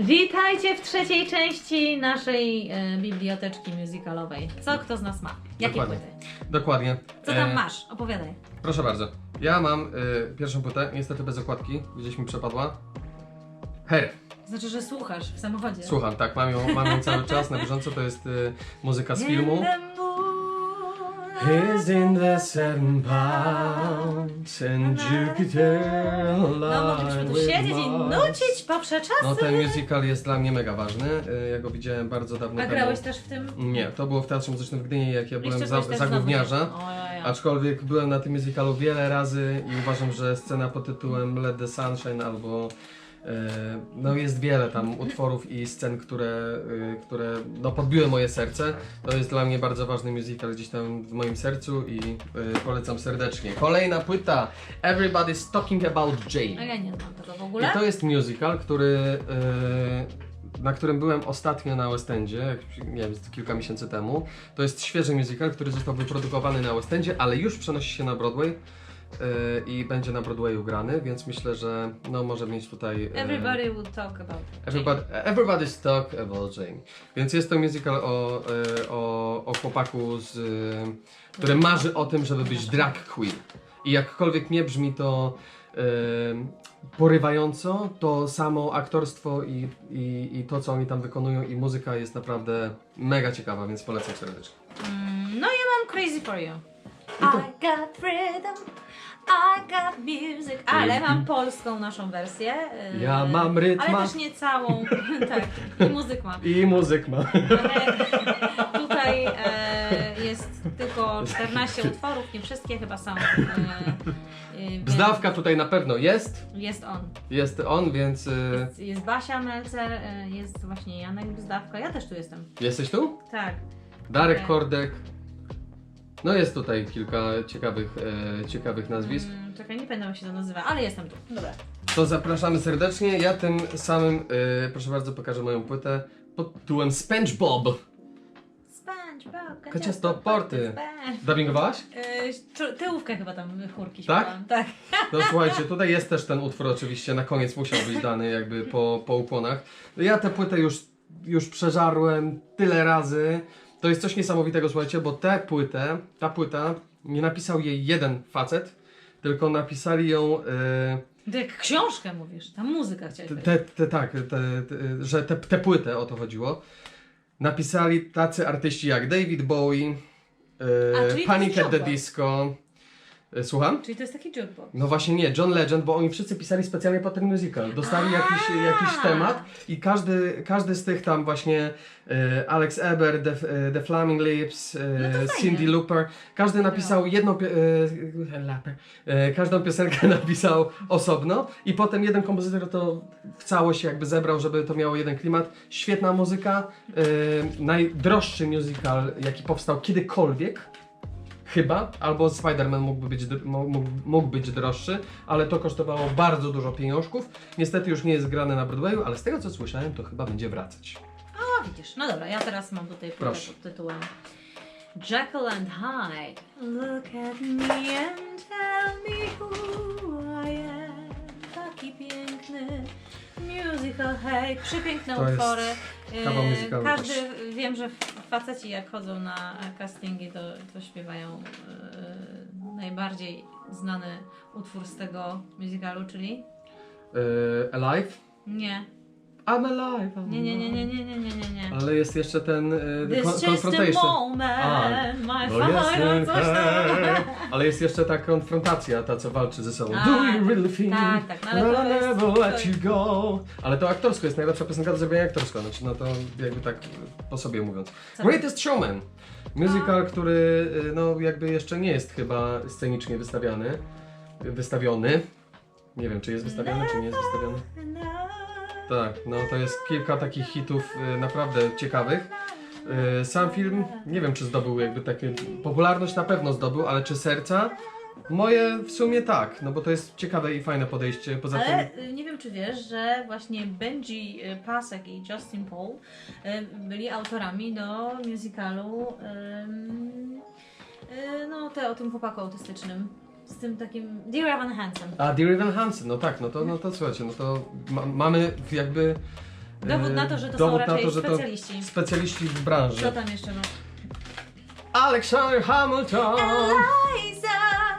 Witajcie w trzeciej części naszej e, biblioteczki musicalowej. Co kto z nas ma? Jakie Dokładnie. płyty? Dokładnie. Co tam E, masz? Opowiadaj. Proszę bardzo. Ja mam y, pierwszą płytę, niestety bez okładki, gdzieś mi przepadła. Her. Znaczy, że słuchasz w samochodzie. Słucham, tak, mam ją, mam ją cały czas na bieżąco, to jest y, muzyka z filmu. He's in the seven pounds and Jupiter No, mogliśmy tu siedzieć i nucić poprze czasy. No ten musical jest dla mnie mega ważny, y, ja go widziałem bardzo dawno A temu. grałeś też w tym? Nie, to było w Teatrze Muzycznym w Gdyni, jak ja byłem za, za gówniarza. Aczkolwiek byłem na tym musicalu wiele razy i uważam, że scena pod tytułem Let the Sunshine albo no jest wiele tam utworów i scen, które, y, które no podbiły moje serce. To jest dla mnie bardzo ważny musical gdzieś tam w moim sercu i y, polecam serdecznie. Kolejna płyta Everybody's Talking About A Jane. ja nie znam tego w I ogóle. to jest musical, który y, na którym byłem ostatnio na West Endzie, nie wiem, kilka miesięcy temu. To jest świeży musical, który został wyprodukowany na West Endzie, ale już przenosi się na Broadway i będzie na Broadwayu grany, więc myślę, że no może mieć tutaj... y, Everybody will talk about Everybody, everybody's talk about Jane. Więc jest to musical o, y, o, o chłopaku, z, y, który marzy o tym, żeby być drag queen. I jakkolwiek nie brzmi to y, porywająco, to samo aktorstwo i, i, i to, co oni tam wykonują i muzyka jest naprawdę mega ciekawa, więc polecam serdecznie. Mm, No ja mam Crazy for You. I got freedom, I got music. Ale mam polską naszą wersję. yy, Ja mam rytma. Ale też nie całą. tak. I muzyk mam. I muzyk ma. Ale tutaj e, jest tylko 14 utworów, nie wszystkie chyba są. E, e, więc Bzdawka tutaj na pewno jest, Jest on. jest on, więc... Y, Jest, jest Basia Melcer, e, jest właśnie Janek Bzdawka. Ja też tu jestem. jesteś tu? Tak. Darek Tak. Kordek. No jest tutaj kilka ciekawych, e, ciekawych nazwisk. Mm, czekaj, nie pamiętam jak się to nazywa, ale jestem tu. Dobra. To zapraszamy serdecznie. Ja tym samym, e, proszę bardzo, pokażę moją płytę pod tytułem SpongeBob. SpongeBob, Kaciasto porty. Sponge. Dubbingowałaś? Yy, czu- tyłówkę chyba tam chórki Tak? śpiewam. Tak? No słuchajcie, tutaj jest też ten utwór oczywiście, na koniec musiał być dany jakby po, po ukłonach. Ja tę płytę już, już przeżarłem tyle razy. To jest coś niesamowitego, słuchajcie, bo tę płytę, ta płyta, nie napisał jej jeden facet, tylko napisali ją... Ty jak książkę mówisz, ta muzyka chciałeś Te, te, te, tak, te, te, że te, te płytę o to chodziło. Napisali tacy artyści jak David Bowie, to Panic at the. Disco. E, słucham? Czyli to jest taki jukebox. No właśnie nie, John Legend, bo oni wszyscy pisali specjalnie pod ten musical. Dostali A! jakiś, jakiś temat i każdy, każdy z tych tam właśnie e, Alex Eber, The, e, The Flaming Lips, e, No to fajnie. Cindy Looper, każdy napisał jedną pio- e, e, każdą piosenkę napisał osobno i potem jeden kompozytor to w całość jakby zebrał, żeby to miało jeden klimat. Świetna muzyka, e, najdroższy musical jaki powstał kiedykolwiek. Chyba, albo Spider-Man mógłby być, mógł, mógł być droższy, ale to kosztowało bardzo dużo pieniążków. Niestety już nie jest grane na Broadwayu, ale z tego co słyszałem, to chyba będzie wracać. O, widzisz. No dobra, ja teraz mam tutaj płytę Proszę. pod tytułem Jekyll and Hyde. Look at me and tell me who I am. Taki piękny musical, hej, przepiękne To jest utwory. kawał E, musicalu Każdy, też. wiem, że faceci jak chodzą na e, castingi, to, to śpiewają e, najbardziej znany utwór z tego musicalu, czyli? Yy, alive? Nie. I'm alive. I'm Nie, nie, nie, nie, alive. nie, nie, nie, nie, nie. Ale jest jeszcze ten yy, This con- just a confrontation. moment, my No jest, coś tam. ale jest jeszcze ta konfrontacja, ta co walczy ze sobą. A, Do you really think tak, tak, no ale to that I jest- never to let jest- you go? Ale to aktorsko jest najlepsza piosenka do zrobienia aktorsko, znaczy no to jakby tak po sobie mówiąc. Co? Greatest Showman. Musical, który y, no jakby jeszcze nie jest chyba scenicznie wystawiany. Wystawiony. Nie wiem, czy jest wystawiony, czy nie jest wystawiony. Tak, no to jest kilka takich hitów y, naprawdę ciekawych. Y, Sam film, nie wiem czy zdobył jakby takie, popularność na pewno zdobył, ale czy serca? Moje w sumie tak, no bo to jest ciekawe i fajne podejście, poza Ale tym... y, nie wiem, czy wiesz, że właśnie Benji y, Pasek i Justin Paul y, byli autorami do musicalu ym, y, no te o tym chłopaku autystycznym. Z tym takim Dear Evan Hansen. A Dear Evan Hansen, no tak, no to, no to słuchajcie, no to ma, mamy jakby... Dowód e, na to, że to są dowód raczej na to, że to specjaliści. specjaliści w branży. Co tam jeszcze masz? Alexander Hamilton! Eliza!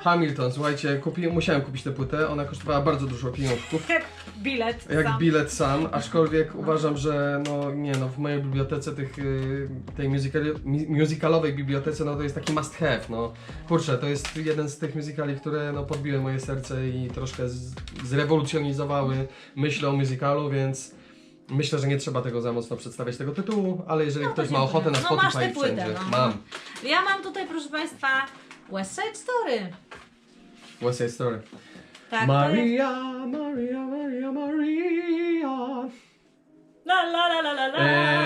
Hamilton, słuchajcie, musiałem kupić tę płytę, ona kosztowała bardzo dużo pieniążków. Jak bilet Jak sam. bilet sam, aczkolwiek uważam, że no nie no, w mojej bibliotece tych, y, tej musicali, mi- musicalowej bibliotece, no to jest taki must have, no. Kurczę, to jest jeden z tych musicali, które no podbiły moje serce i troszkę z, zrewolucjonizowały myśl o musicalu, więc myślę, że nie trzeba tego za mocno przedstawiać tego tytułu, ale jeżeli No to ktoś ma dziękuję. ochotę na No Spotify masz tę płytę, wszędzie, no. mam. Ja mam tutaj, proszę Państwa, West Side Story. West Side Story. Tak. Maria, Maria, Maria, Maria. La, la, la, la, la, la.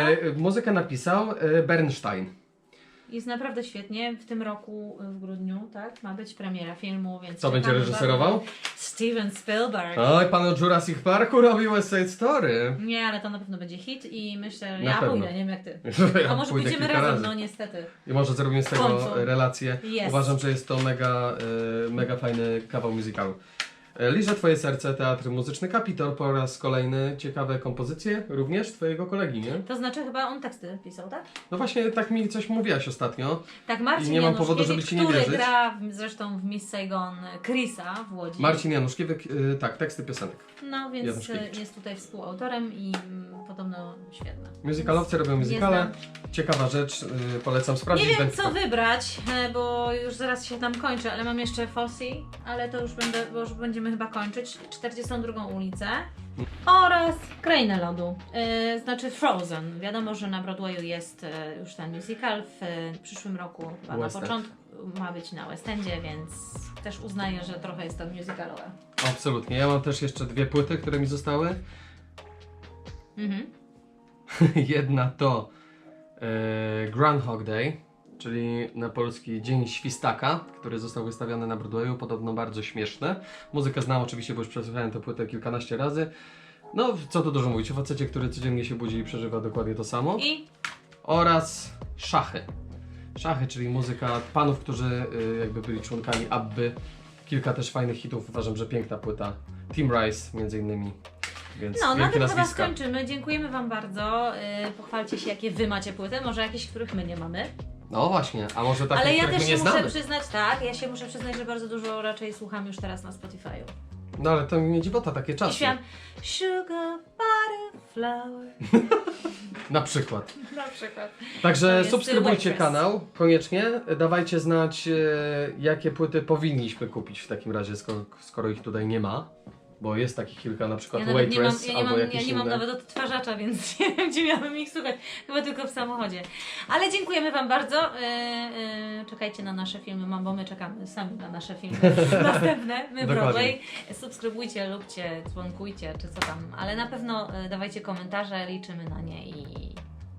E, muzykę napisał e, Bernstein. Jest naprawdę świetnie. W tym roku, w grudniu, tak? Ma być premiera filmu, więc... Co będzie reżyserował? bardzo. Steven Spielberg. Oj, pan od Jurassic Parku robi West Side Story. Nie, ale to na pewno będzie hit i myślę, że Na ja pewno. pójdę, nie wiem jak ty. Ja A może pójdę pójdziemy kilka razem, razy. no niestety. I może zrobimy z W tego końcu. relację. Jest. Uważam, że jest to mega, e, mega fajny kawał musicalu. E, Liże Twoje serce, Teatr Muzyczny Kapitol po raz kolejny ciekawe kompozycje, również Twojego kolegi, nie? To znaczy chyba on teksty pisał, tak? No właśnie tak mi coś mówiłaś ostatnio. Tak, Marcin I nie mam powodu, żeby ci nie który wierzyć. gra w, zresztą w Miss Saigon Chrisa w Łodzi. Marcin Januszkiewicz, e, tak, teksty piosenek. No więc Januszkiewicz. y, jest tutaj współautorem i mm, podobno świetna. Musicalowcy robią Nie znam. Ciekawa rzecz, e, polecam Nie sprawdzić. wiem Będzie co wybrać, e, bo już zaraz się tam kończę, ale mam jeszcze Fossey, ale to już będę, bo już będziemy chyba kończyć. 42 ulicę. Oraz Krainę Lodu, e, znaczy Frozen. Wiadomo, że na Broadwayu jest e, już ten musical. W e, przyszłym roku, chyba na West End. początku, ma być na West Endzie, więc też uznaję, że trochę jest to musicalowe. Absolutnie. Ja mam też jeszcze dwie płyty, które mi zostały. Mhm. Jedna to e, Groundhog Day, czyli na polski Dzień Świstaka, który został wystawiony na Broadwayu, podobno bardzo śmieszne. Muzykę znam oczywiście, bo już przesłuchałem tę płytę kilkanaście razy. No, co tu dużo mówić, o facecie, który codziennie się budzi i przeżywa dokładnie to samo. I Oraz Szachy. Szachy, czyli muzyka panów, którzy y, jakby byli członkami Abby. Kilka też fajnych hitów, uważam, że piękna płyta. Team Rice między innymi. Więc no, na tym chyba nazwiska. skończymy. Dziękujemy Wam bardzo. E, pochwalcie się, jakie Wy macie płyty, może jakieś, których my nie mamy. No właśnie, a może takie, Ale ja też my nie się muszę znamy. przyznać, tak, ja się muszę przyznać, że bardzo dużo raczej słucham już teraz na Spotify'u. No ale to nie dziwota, takie I czasy. śpiewam Sugar Butter Flower. Na przykład. Na przykład. To Także jest subskrybujcie kanał, koniecznie. Dawajcie znać, e, jakie płyty powinniśmy kupić w takim razie, skoro, skoro ich tutaj nie ma. Bo jest takich kilka, na przykład Ja nawet nie mam, Waitress ja nie albo mam, jakieś ja nie mam inne. nawet odtwarzacza, więc nie wiem, gdzie miałabym ich słuchać. Chyba tylko w samochodzie. Ale dziękujemy Wam bardzo. E, e, czekajcie na nasze filmy, mam, bo my czekamy sami na nasze filmy następne. My. Broadway. Subskrybujcie, lubcie, dzwonkujcie, czy co tam. Ale na pewno e, dawajcie komentarze, liczymy na nie i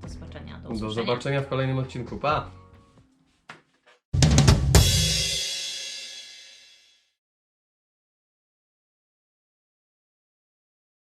do zobaczenia. Do, Do usłyszenia. zobaczenia w kolejnym odcinku. Pa!